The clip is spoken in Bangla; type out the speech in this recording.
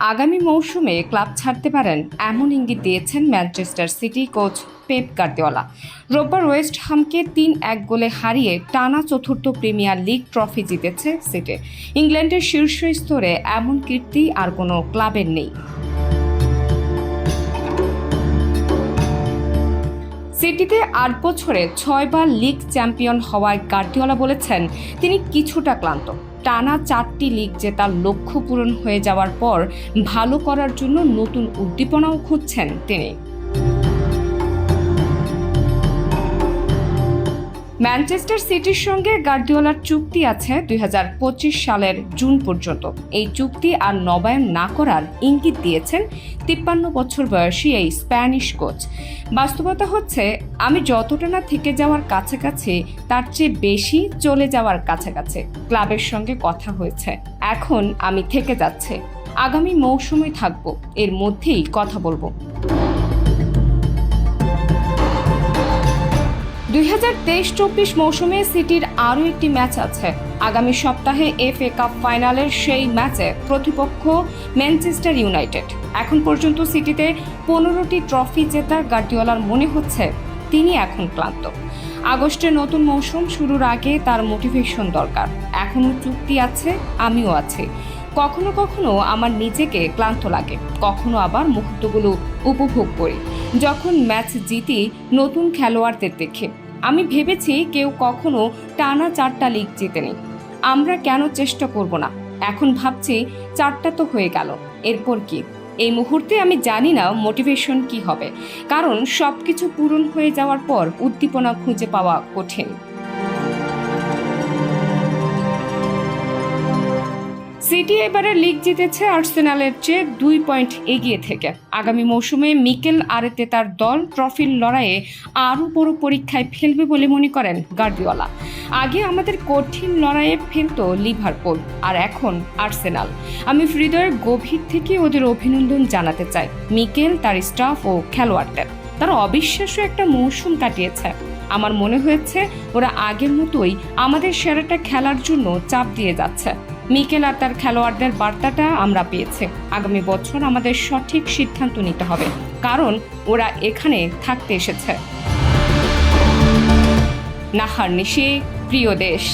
আগামী মৌসুমে ক্লাব ছাড়তে পারেন এমন ইঙ্গিত দিয়েছেন Manchester City coach Pep Guardiola. রোববার ওয়েস্ট হামকে তিন এক গোলে হারিয়ে টানা চতুর্থ প্রিমিয়ার লিগ ট্রফি জিতেছে সিটি। ইংল্যান্ডের শীর্ষ স্তরে এমন কীর্তি আর কোনো ক্লাবের নেই। সিটিতে আট বছরে ছয়বার লিগ চ্যাম্পিয়ন হওয়ায় গার্দিওলা বলেছেন, তিনি কিছুটা ক্লান্ত। টানা চারটি লিগ জেতার লক্ষ্য পূরণ হয়ে যাওয়ার পর ভালো করার জন্য নতুন উদ্দীপনাও খুঁজছেন তিনি। ম্যানচেস্টার সিটির সঙ্গে গার্দিওলার চুক্তি আছে দুই হাজার পঁচিশ সালের জুন পর্যন্ত। এই চুক্তি আর নবায়ন না করার ইঙ্গিত দিয়েছেন তিপ্পান্ন বছর বয়সী এই স্প্যানিশ কোচ। বাস্তবতা হচ্ছে, আমি যতটা না থেকে যাওয়ার কাছাকাছি, তার চেয়ে বেশি চলে যাওয়ার কাছাকাছি। ক্লাবের সঙ্গে কথা হয়েছে। এখন আমি থেকে যাচ্ছে। আগামী মৌসুমে থাকব। এর মধ্যেই কথা বলব। দুই হাজার তেইশ চব্বিশ মৌসুমে সিটির আরও একটি ম্যাচ আছে। আগামী সপ্তাহে এফ এ কাপ ফাইনালের সেই ম্যাচে প্রতিপক্ষ ম্যানচেস্টার ইউনাইটেড। এখন পর্যন্ত সিটিতে পনেরোটি ট্রফি জেতা গার্দিওলার মনে হচ্ছে তিনি এখন ক্লান্ত। আগস্টে নতুন মৌসুম শুরুর আগে তার মোটিভেশন দরকার। এখনও চুক্তি আছে, আমিও আছি। কখনো কখনো আমার নিজেকে ক্লান্ত লাগে, কখনো আবার মুহূর্তগুলো উপভোগ করি। যখন ম্যাচ জিতি নতুন খেলোয়াড়দের দেখে, আমি ভেবেছি কেউ কখনো টানা চারটা লিগ জিতেনি আমরা কেন চেষ্টা করব না? এখন ভাবছি চারটা তো হয়ে গেল। এরপর কি? এই মুহূর্তে আমি জানি না মোটিভেশন কি হবে। কারণ সব কিছু পূরণ হয়ে যাওয়ার পর উদ্দীপনা খুঁজে পাওয়া কঠিন। সিটি এবারে লিগ জিতেছে আর্সেনালের চেয়ে দুই পয়েন্ট এগিয়ে থেকে। আগামী মৌসুমে মিকেল আরেতে তার দল ট্রফির লড়াইয়ে আরও বড় পরীক্ষায় ফেলবে বলে মনে করেন গার্দিওলা। আগে আমাদের কঠিন লড়াইয়ে ফেলতো লিভারপুল, আর এখন আর্সেনাল। আমি হৃদয়ের গভীর থেকে ওদের অভিনন্দন জানাতে চাই, মিকেল, তার স্টাফ ও খেলোয়াড়দের। তারা অবিশ্বাস্য একটা মৌসুম কাটিয়েছে। আমার মনে হয়েছে ওরা আগের মতোই আমাদের সেরাটা খেলার জন্য চাপ দিয়ে যাচ্ছে। মিকেল আর তার খেলোয়াড়দের বার্তাটা আমরা পেয়েছি। আগামী বছর আমাদের সঠিক সিদ্ধান্ত নিতে হবে, কারণ ওরা এখানে থাকতে এসেছে। নাহার নিশি, প্রিয় দেশ।